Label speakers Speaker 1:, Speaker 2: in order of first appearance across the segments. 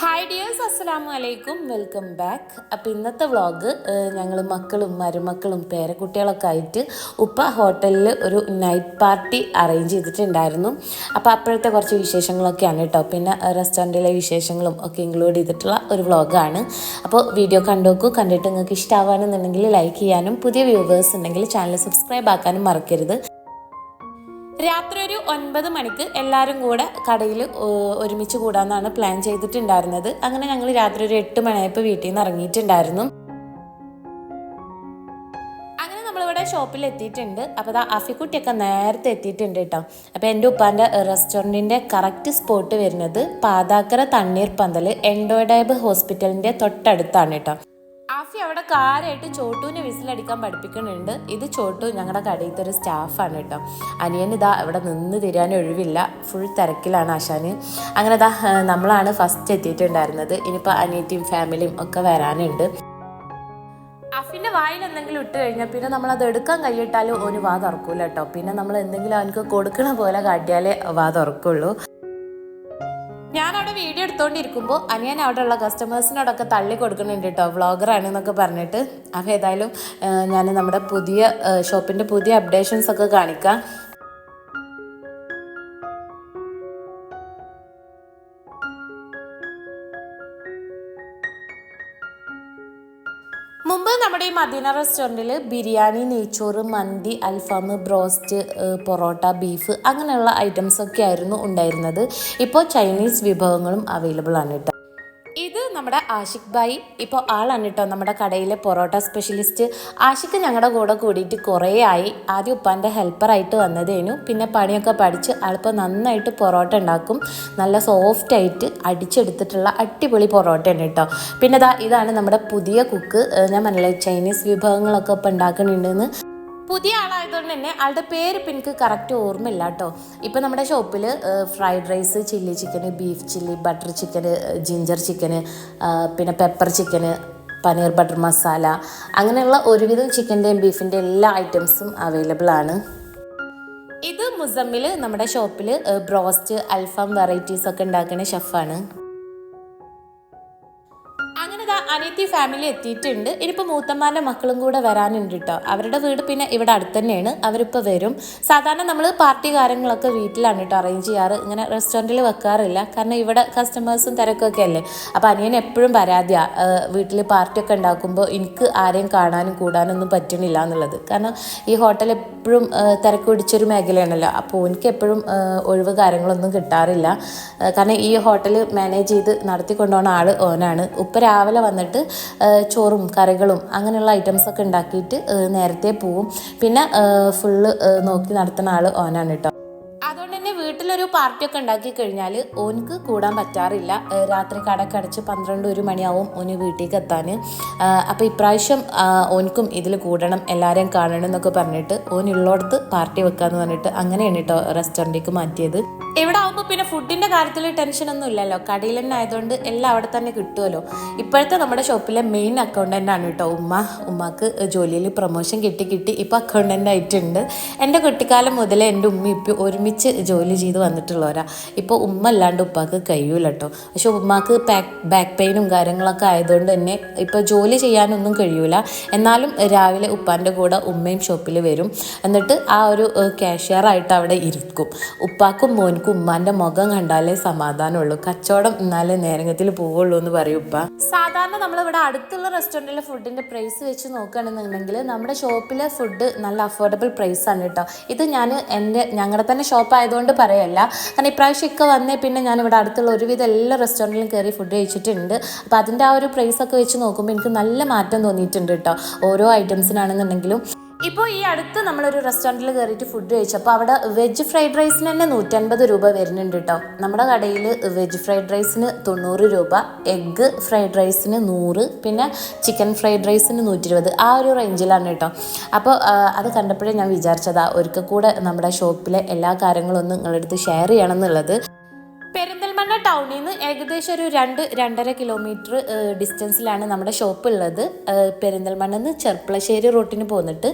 Speaker 1: Hi dears അസ്സലാമു അലൈക്കും welcome back അപ്പോൾ ഇന്നത്തെ വ്ളോഗ് ഞങ്ങൾ മക്കളും മരുമക്കളും പേരക്കുട്ടികളൊക്കെ ആയിട്ട് ഉപ്പ ഹോട്ടലിൽ ഒരു നൈറ്റ് പാർട്ടി അറേഞ്ച് ചെയ്തിട്ടുണ്ടായിരുന്നു. അപ്പോൾ അപ്പോഴത്തെ കുറച്ച് വിശേഷങ്ങളൊക്കെയാണ് കേട്ടോ. പിന്നെ റെസ്റ്റോറന്റിലെ വിശേഷങ്ങളും ഒക്കെ ഇൻക്ലൂഡ് ചെയ്തിട്ടുള്ള ഒരു വ്ളോഗാണ് അപ്പോൾ വീഡിയോ കണ്ടോക്കൂ. കണ്ടിട്ട് നിങ്ങൾക്ക് ഇഷ്ടമാവുകയാണെന്നുണ്ടെങ്കിൽ ലൈക്ക് ചെയ്യാനും പുതിയ വ്യൂവേഴ്സ് ഉണ്ടെങ്കിൽ ചാനൽ സബ്സ്ക്രൈബ് ആക്കാനും മറക്കരുത്. രാത്രി ഒരു ഒൻപത് മണിക്ക് എല്ലാവരും കൂടെ കടയിൽ ഒരുമിച്ച് കൂടാമെന്നാണ് പ്ലാൻ ചെയ്തിട്ടുണ്ടായിരുന്നത്. അങ്ങനെ ഞങ്ങൾ രാത്രി ഒരു എട്ട് മണിയായപ്പോൾ വീട്ടിൽ നിന്ന് ഇറങ്ങിയിട്ടുണ്ടായിരുന്നു. അങ്ങനെ നമ്മളിവിടെ ഷോപ്പിൽ എത്തിയിട്ടുണ്ട്. അപ്പോൾ അത് അഫിക്കുട്ടിയൊക്കെ നേരത്തെ എത്തിയിട്ടുണ്ട് കേട്ടോ അപ്പോൾ എന്റെ ഉപ്പാന്റെ റെസ്റ്റോറന്റിന്റെ കറക്റ്റ് സ്പോട്ട് വരുന്നത് പാതാക്കര തണ്ണീർ പന്തൽ എൻഡോഡൈബ് ഹോസ്പിറ്റലിന്റെ തൊട്ടടുത്താണ് കേട്ടോ ആഫി അവിടെ കാര്യമായിട്ട് ചോട്ടുവിനെ വിസിലടിക്കാൻ പഠിപ്പിക്കുന്നുണ്ട്. ഇത് ചോട്ടു ഞങ്ങളുടെ കടയിലത്തെ ഒരു സ്റ്റാഫാണ് കേട്ടോ. അനിയൻ ഇതാ ഇവിടെ നിന്ന് തിരിയാൻ ഒഴിവില്ല. ഫുൾ തിരക്കിലാണ് ആശാന്. അങ്ങനെ ഇതാ നമ്മളാണ് ഫസ്റ്റ് എത്തിയിട്ടുണ്ടായിരുന്നത്. ഇനിയിപ്പോൾ അനിയത്തിയും ഫാമിലിയും ഒക്കെ വരാനുണ്ട്. അഫിന്റെ വായിൽ എന്തെങ്കിലും ഇട്ട് കഴിഞ്ഞാൽ പിന്നെ നമ്മൾ അത് എടുക്കാൻ കഴിയിട്ടാലും ഒരു വാ തുറക്കൂല കേട്ടോ. പിന്നെ നമ്മൾ എന്തെങ്കിലും അവനക്ക് കൊടുക്കണ പോലെ കാട്ടിയാലേ വാ തുറക്കുള്ളൂ. വീഡിയോ എടുത്തോണ്ടിരിക്കുമ്പോൾ അനിയൻ അവിടെ ഉള്ള കസ്റ്റമേഴ്സിനോടൊക്കെ തള്ളി കൊടുക്കുന്നുണ്ട് കേട്ടോ വ്ളോഗറാണ് എന്നൊക്കെ പറഞ്ഞിട്ട്. അപ്പോൾ ഏതായാലും ഞാൻ നമ്മുടെ പുതിയ ഷോപ്പിന്റെ പുതിയ അപ്ഡേഷൻസ് ഒക്കെ കാണിക്കാം. മുമ്പ് നമ്മുടെ മദീന റെസ്റ്റോറന്റിൽ ബിരിയാണി നെയ്ച്ചോറ് മന്തി അൽഫാം ബ്രോസ്റ്റ് പൊറോട്ട ബീഫ് അങ്ങനെയുള്ള ഐറ്റംസ് ഒക്കെ ആയിരുന്നു ഉണ്ടായിരുന്നത്. ഇപ്പോൾ ചൈനീസ് വിഭവങ്ങളും അവൈലബിൾ ആണ് കേട്ടോ. നമ്മുടെ ആഷിഖ് ഭായി ഇപ്പോൾ ആളാണ് കേട്ടോ നമ്മുടെ കടയിലെ പൊറോട്ട സ്പെഷ്യലിസ്റ്റ്. ആഷിഖ് ഞങ്ങളുടെ കൂടെ കൂടിയിട്ട് കുറേ ആയി. ആദ്യം ഉപ്പാന്റെ ഹെൽപ്പറായിട്ട് വന്നതേനു. പിന്നെ പണിയൊക്കെ പഠിച്ച് ആളിപ്പോൾ നന്നായിട്ട് പൊറോട്ട ഉണ്ടാക്കും. നല്ല സോഫ്റ്റായിട്ട് അടിച്ചെടുത്തിട്ടുള്ള അടിപൊളി പൊറോട്ടയാണ് കേട്ടോ. പിന്നെ ഇതാണ് നമ്മുടെ പുതിയ കുക്ക് ഞാൻ മനസ്സിലായി ചൈനീസ് വിഭവങ്ങളൊക്കെ ഇപ്പോൾ ഉണ്ടാക്കുന്നുണ്ടെന്ന് പുതിയ ആളായതുകൊണ്ട് തന്നെ ആളുടെ പേര് ഇപ്പം എനിക്ക് കറക്റ്റ് ഓർമ്മയില്ല കേട്ടോ. ഇപ്പം നമ്മുടെ ഷോപ്പിൽ fried rice chilli chicken beef chilli butter chicken ginger chicken പിന്നെ pepper chicken paneer butter masala അങ്ങനെയുള്ള ഒരുവിധം ചിക്കന്റെയും ബീഫിന്റെ എല്ലാ ഐറ്റംസും അവൈലബിൾ ആണ്. ഇത് മുസമ്മിൽ നമ്മുടെ ഷോപ്പിൽ ബ്രോസ്റ്റ് അൽഫാം വെറൈറ്റീസ് ഒക്കെ ഉണ്ടാക്കുന്ന ഷെഫാണ് അനിയത്തി ഫാമിലി എത്തിയിട്ടുണ്ട്. ഇനിയിപ്പോൾ മൂത്തമ്മാന്റെ മക്കളും കൂടെ വരാനുണ്ട് കേട്ടോ അവരുടെ വീട് പിന്നെ ഇവിടെ അടുത്ത് തന്നെയാണ് അവരിപ്പോൾ വരും. സാധാരണ നമ്മൾ പാർട്ടി കാര്യങ്ങളൊക്കെ വീട്ടിലാണ് കേട്ടോ അറേഞ്ച് ചെയ്യാറ്. ഇങ്ങനെ റെസ്റ്റോറന്റിൽ വെക്കാറില്ല. കാരണം ഇവിടെ കസ്റ്റമേഴ്സും തിരക്കൊക്കെ അല്ലേ? അപ്പോൾ അനിയൻ എപ്പോഴും പരാതിയാണ് വീട്ടിൽ പാർട്ടിയൊക്കെ ഉണ്ടാക്കുമ്പോൾ എനിക്ക് ആരെയും കാണാനും കൂടാനൊന്നും പറ്റണില്ല എന്നുള്ളത്. കാരണം ഈ ഹോട്ടൽ എപ്പോഴും തിരക്ക് പിടിച്ചൊരു മേഖലയാണല്ലോ. അപ്പോൾ എനിക്ക് എപ്പോഴും ഒഴിവ് കാര്യങ്ങളൊന്നും കിട്ടാറില്ല. കാരണം ഈ ഹോട്ടൽ മാനേജ് ചെയ്ത് നടത്തിക്കൊണ്ടുപോകുന്ന ആൾ ഓനാണ്. ഉപ്പ രാവിലെ വന്നിട്ട് ചോറും കറികളും അങ്ങനെയുള്ള ഐറ്റംസൊക്കെ ഉണ്ടാക്കിയിട്ട് നേരത്തെ പോവും. പിന്നെ ഫുള്ള് നോക്കി നടത്തുന്ന ആൾ ഓനാണ് കേട്ടോ. അതുകൊണ്ട് തന്നെ വീട്ടിലൊരു പാർട്ടിയൊക്കെ ഉണ്ടാക്കി കഴിഞ്ഞാൽ ഓനിക്ക് കൂടാൻ പറ്റാറില്ല. രാത്രി കടക്കടച്ച് പന്ത്രണ്ട് ഒരു മണിയാവും ഓന് വീട്ടിലേക്ക് എത്താൻ. അപ്പോൾ ഇപ്രാവശ്യം ഓനക്കും ഇതിൽ കൂടണം എല്ലാവരെയും കാണണം എന്നൊക്കെ പറഞ്ഞിട്ട് ഓൻ ഉള്ളിടത്ത് പാർട്ടി വെക്കാന്ന് പറഞ്ഞിട്ട് അങ്ങനെയാണ് കേട്ടോ റെസ്റ്റോറന്റിലേക്ക് മാറ്റിയത്. ഇവിടെ ആകുമ്പോൾ പിന്നെ ഫുഡിന്റെ കാര്യത്തിൽ ടെൻഷൻ ഒന്നും ഇല്ലല്ലോ. കടയിൽ തന്നെ ആയതുകൊണ്ട് എല്ലാം അവിടെ തന്നെ കിട്ടുമല്ലോ ഇപ്പോഴത്തെ നമ്മുടെ ഷോപ്പിലെ മെയിൻ അക്കൗണ്ടന്റ് ആണ് കേട്ടോ ഉമ്മ. ഉമ്മക്ക് ജോലിയിൽ പ്രൊമോഷൻ കിട്ടി കിട്ടി. ഇപ്പോൾ അക്കൗണ്ടന്റ് ആയിട്ടുണ്ട്. എന്റെ കുട്ടിക്കാലം മുതലേ എന്റെ ഉമ്മ ഇപ്പം ഒരുമിച്ച് ജോലി ചെയ്ത് വന്നിട്ടുള്ളവരാ ഇപ്പോൾ ഉമ്മ അല്ലാണ്ട് ഉപ്പാക്ക് കഴിയൂല കേട്ടോ പക്ഷെ ഉമ്മാക്ക് ബാക്ക് ബാക്ക് പെയിനും കാര്യങ്ങളൊക്കെ ആയതുകൊണ്ട് തന്നെ ഇപ്പോൾ ജോലി ചെയ്യാനൊന്നും കഴിയൂല. എന്നാലും രാവിലെ ഉപ്പാന്റെ കൂടെ ഉമ്മയും ഷോപ്പിൽ വരും. എന്നിട്ട് ആ ഒരു ക്യാഷ്യറായിട്ട് അവിടെ ഇരിക്കും. ഉപ്പാക്കും മോനിക്കും ഉമ്മാന്റെ മുഖം കണ്ടാലേ സമാധാനമുള്ളൂ കച്ചവടം എന്നാലേ നേരങ്ങത്തിൽ പോവുള്ളൂ എന്ന് പറയും ഉപ്പ. സാധാരണ നമ്മളിവിടെ അടുത്തുള്ള റെസ്റ്റോറന്റിലെ ഫുഡിന്റെ പ്രൈസ് വെച്ച് നോക്കുകയാണെന്നുണ്ടെങ്കിൽ നമ്മുടെ ഷോപ്പിലെ ഫുഡ് നല്ല അഫോർഡബിൾ പ്രൈസാണ് കേട്ടോ ഇത് ഞാൻ എന്റെ ഞങ്ങളുടെ തന്നെ ഷോപ്പ് ആയതുകൊണ്ട് പറയല്ല. കാരണം ഇപ്രാവശ്യമൊക്കെ വന്നേ പിന്നെ ഞാൻ ഇവിടെ അടുത്തുള്ള ഒരുവിധ എല്ലാ റെസ്റ്റോറന്റിലും കയറി ഫുഡ് കഴിച്ചിട്ടുണ്ട്. അപ്പോൾ അതിന്റെ ആ ഒരു പ്രൈസൊക്കെ വെച്ച് നോക്കുമ്പോൾ എനിക്ക് നല്ല മാറ്റം തോന്നിയിട്ടുണ്ട് കേട്ടോ. ഓരോ ഐറ്റംസിനാണെന്നുണ്ടെങ്കിലും ഇപ്പോൾ ഈ അടുത്ത് നമ്മളൊരു റെസ്റ്റോറന്റിൽ കയറിയിട്ട് ഫുഡ് കഴിച്ചപ്പോൾ അവിടെ വെജ് ഫ്രൈഡ് റൈസിന് തന്നെ നൂറ്റൻപത് രൂപ വരുന്നുണ്ട് കേട്ടോ നമ്മുടെ കടയിൽ വെജ് ഫ്രൈഡ് റൈസിന് തൊണ്ണൂറ് രൂപ എഗ്ഗ് ഫ്രൈഡ് റൈസിന് നൂറ് പിന്നെ ചിക്കൻ ഫ്രൈഡ് റൈസിന് നൂറ്റി ഇരുപത് ആ ഒരു റേഞ്ചിലാണ് കേട്ടോ അപ്പോൾ അത് കണ്ടപ്പോഴേ ഞാൻ വിചാരിച്ചതാ ഒരിക്കൽ കൂടെ നമ്മുടെ ഷോപ്പിലെ എല്ലാ കാര്യങ്ങളും ഒന്ന് നിങ്ങളുടെ അടുത്ത് ഷെയർ ചെയ്യണം എന്നുള്ളത്. ഏകദേശം ഒരു രണ്ട് രണ്ടര കിലോമീറ്റർ ഡിസ്റ്റൻസിലാണ് നമ്മുടെ ഷോപ്പ് ഉള്ളത്. പെരിന്തൽമണ്ണെന്ന് ചെർപ്പളശ്ശേരി റൂട്ടിന് പോന്നിട്ട്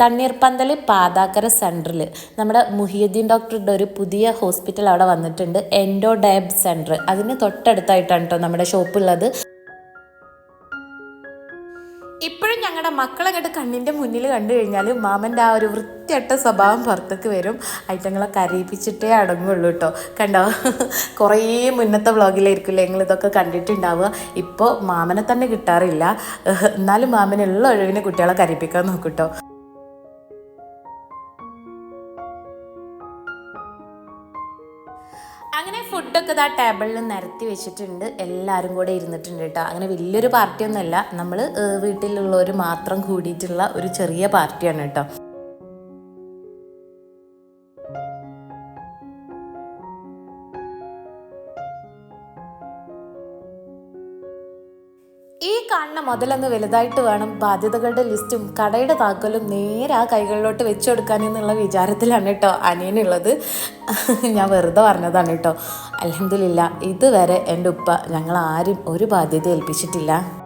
Speaker 1: തണ്ണീർപ്പന്തൽ പാതാക്കര സെന്ററിൽ നമ്മുടെ മുഹിയുദ്ദീൻ ഡോക്ടറുടെ ഒരു പുതിയ ഹോസ്പിറ്റൽ അവിടെ വന്നിട്ടുണ്ട് എൻഡോ ഡയബ് സെന്റർ അതിന് തൊട്ടടുത്തായിട്ടാണ് കേട്ടോ നമ്മുടെ ഷോപ്പ് ഉള്ളത്. ഇപ്പോഴും കണ്ട് കണ്ണിന്റെ മുന്നിൽ കണ്ടു കഴിഞ്ഞാൽ മാമന്റെ ആ ഒരു വൃത്തിയട്ട സ്വഭാവം പുറത്തേക്ക് വരും. ഐറ്റങ്ങളെ കരയിപ്പിച്ചിട്ടേ അടങ്ങുള്ളൂ കേട്ടോ കണ്ടോ? കുറേ മുന്നത്തെ വ്ളോഗിലായിരിക്കില്ലേ നിങ്ങൾ ഇതൊക്കെ കണ്ടിട്ടുണ്ടാവുക. ഇപ്പോൾ മാമനെ തന്നെ കിട്ടാറില്ല. എന്നാലും മാമനുള്ള ഒഴിവിന് കുട്ടികളെ കരയിപ്പിക്കാൻ നോക്കും ഫുഡൊക്കെ ഇതാ ടേബിളിൽ നിരത്തി വെച്ചിട്ടുണ്ട്. എല്ലാവരും കൂടെ ഇരുന്നിട്ടുണ്ട് കേട്ടോ. അങ്ങനെ വലിയൊരു പാർട്ടിയൊന്നുമല്ല. നമ്മൾ വീട്ടിലുള്ളവർ മാത്രം കൂടിയിട്ടുള്ള ഒരു ചെറിയ പാർട്ടിയാണ് കേട്ടോ. കാണുന്ന മുതലൊന്ന് വലുതായിട്ട് വേണം ബാധ്യതകളുടെ ലിസ്റ്റും കടയുടെ താക്കോലും നേരെ ആ കൈകളിലോട്ട് വെച്ചു കൊടുക്കാൻ എന്നുള്ള വിചാരത്തിലാണ് കേട്ടോ അനിയനുള്ളത്. ഞാൻ വെറുതെ പറഞ്ഞതാണ് കേട്ടോ. അലഹമില്ല ഇതുവരെ എന്റെ ഉപ്പ ഞങ്ങൾ ആരും ഒരു ബാധ്യത ഏൽപ്പിച്ചിട്ടില്ല.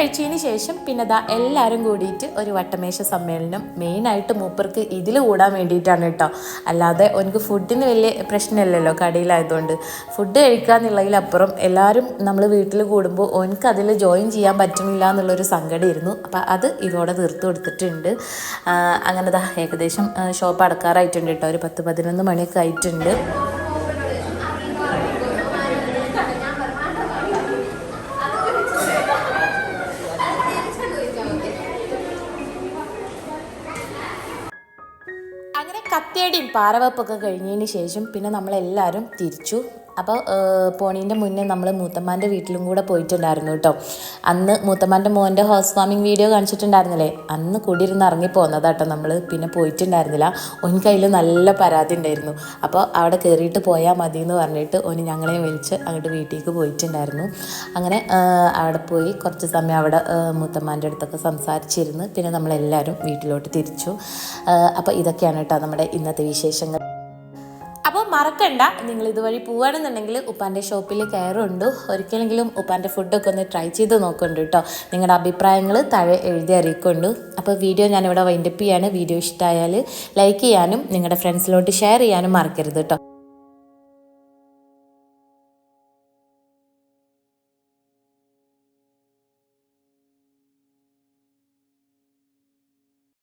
Speaker 1: കഴിച്ചതിന് ശേഷം പിന്നെ ദാ എല്ലാവരും കൂടിയിട്ട് ഒരു വട്ടമേശ സമ്മേളനം മെയിനായിട്ട് മൂപ്പർക്ക് ഇതിൽ കൂടാൻ വേണ്ടിയിട്ടാണ് കേട്ടോ. അല്ലാതെ എനിക്ക് ഫുഡിന് വലിയ പ്രശ്നമില്ലല്ലോ കടയിലായതുകൊണ്ട്. ഫുഡ് കഴിക്കുക എന്നുള്ളതിലപ്പുറം എല്ലാവരും നമ്മൾ വീട്ടിൽ കൂടുമ്പോൾ ഓനക്ക് അതിൽ ജോയിൻ ചെയ്യാൻ പറ്റുന്നില്ല എന്നുള്ളൊരു സങ്കടമായിരുന്നു. അപ്പോൾ അത് ഇതോടെ തീർത്ത് കൊടുത്തിട്ടുണ്ട്. അങ്ങനെ ദാ ഏകദേശം ഷോപ്പ് അടക്കാറായിട്ടുണ്ട് കേട്ടോ. ഒരു പത്ത് പതിനൊന്ന് മണിയൊക്കെ ആയിട്ടുണ്ട്. പാറവപ്പൊക്കെ പാറവെപ്പൊക്കെ കഴിഞ്ഞതിന് ശേഷം പിന്നെ നമ്മളെല്ലാവരും തിരിച്ചു. അപ്പോൾ പോണീന്റെ മുന്നേ നമ്മൾ മൂത്തമ്മാന്റെ വീട്ടിലും കൂടെ പോയിട്ടുണ്ടായിരുന്നു കേട്ടോ. അന്ന് മൂത്തമ്മാന്റെ മോന്റെ ഹൗസ് വാമിങ് വീഡിയോ കാണിച്ചിട്ടുണ്ടായിരുന്നില്ലേ? അന്ന് കൂടിയിരുന്ന് ഇറങ്ങി കേട്ടോ നമ്മൾ പിന്നെ പോയിട്ടുണ്ടായിരുന്നില്ല. ഓൻ കയ്യിൽ നല്ല പരാതി ഉണ്ടായിരുന്നു. അപ്പോൾ അവിടെ കയറിയിട്ട് പോയാൽ മതി എന്ന് പറഞ്ഞിട്ട് ഓന് ഞങ്ങളെ വിളിച്ച് അങ്ങോട്ട് വീട്ടിലേക്ക് പോയിട്ടുണ്ടായിരുന്നു. അങ്ങനെ അവിടെ പോയി കുറച്ച് സമയം അവിടെ മൂത്തമ്മാന്റെ അടുത്തൊക്കെ സംസാരിച്ചിരുന്നു പിന്നെ നമ്മളെല്ലാവരും വീട്ടിലോട്ട് തിരിച്ചു. അപ്പോൾ ഇതൊക്കെയാണ് കേട്ടോ നമ്മുടെ ഇന്നത്തെ വിശേഷങ്ങൾ. മറക്കണ്ട. നിങ്ങൾ ഇതുവഴി പോവുകയാണെന്നുണ്ടെങ്കിൽ ഉപ്പാന്റെ ഷോപ്പിൽ കയറുണ്ട്. ഒരിക്കലെങ്കിലും ഉപ്പാന്റെ ഫുഡൊക്കെ ഒന്ന് ട്രൈ ചെയ്ത് നോക്കുന്നുണ്ട് കേട്ടോ. നിങ്ങളുടെ അഭിപ്രായങ്ങൾ താഴെ എഴുതി അറിയിക്കുന്നുണ്ട് അപ്പോൾ വീഡിയോ ഞാനിവിടെ വൈൻഡപ്പ് ചെയ്യാണ്. വീഡിയോ ഇഷ്ടമായാൽ ലൈക്ക് ചെയ്യാനും നിങ്ങളുടെ ഫ്രണ്ട്സിലോട്ട് ഷെയർ ചെയ്യാനും മറക്കരുത് കേട്ടോ.